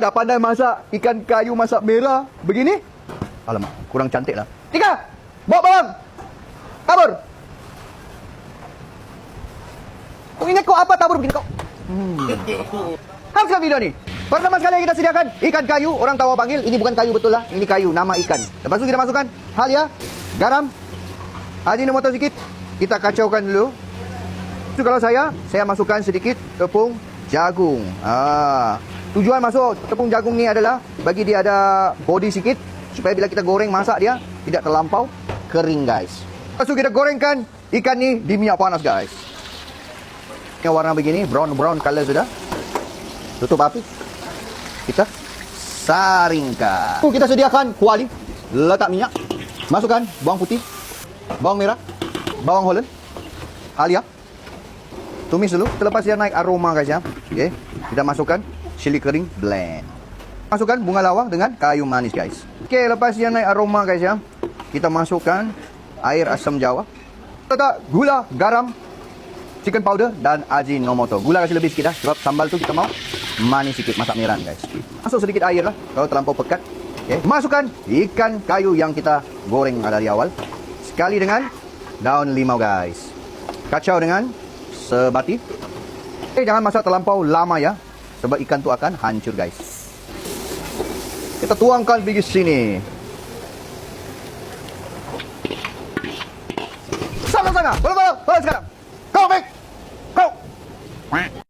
dah pandai masak ikan kayu masak merah begini. Alamak, kurang cantik lah. Tiga, bawa bawang. Tabur. Kau ingat kau apa tabur begini kau? Hmm. Habiskan video ni. Pertama sekali kita sediakan ikan kayu. Orang tahu panggil. Ini bukan kayu betul lah. Ini kayu. Nama ikan. Lepas tu kita masukkan halia, garam, ajinomoto sedikit. Kita kacaukan dulu. Itu kalau saya, saya masukkan sedikit tepung jagung. Ah, tujuan masuk tepung jagung ni adalah bagi dia ada body sikit supaya bila kita goreng masak dia tidak terlampau kering guys. Lepas kita gorengkan ikan ni di minyak panas guys. Yang warna begini, brown brown color sudah. Tutup api. Kita saringkan. Kita sediakan kuali. Letak minyak. Masukkan bawang putih, bawang merah, bawang holland, halia, Tumis dulu. Selepas dia naik aroma guys ya. Okey. Kita masukkan chili kering blend. Masukkan bunga lawang dengan kayu manis guys. Okey, lepas dia naik aroma guys ya. Kita masukkan air asam jawa. Letak gula, garam, chicken powder dan ajinomoto. Gula kasih lebih sikit dah sebab sambal tu kita mau manis sikit masak merah guys. Masuk sedikit air lah kalau terlampau pekat. Okey. Masukkan ikan kayu yang kita goreng dari awal. Sekali dengan daun limau guys. Kacau dengan sebati. Eh jangan masak terlampau lama ya. Sebab ikan tu akan hancur guys. Kita tuangkan pergi sini. Sana sana. Bola bola. Sekarang. Kau back. Kau.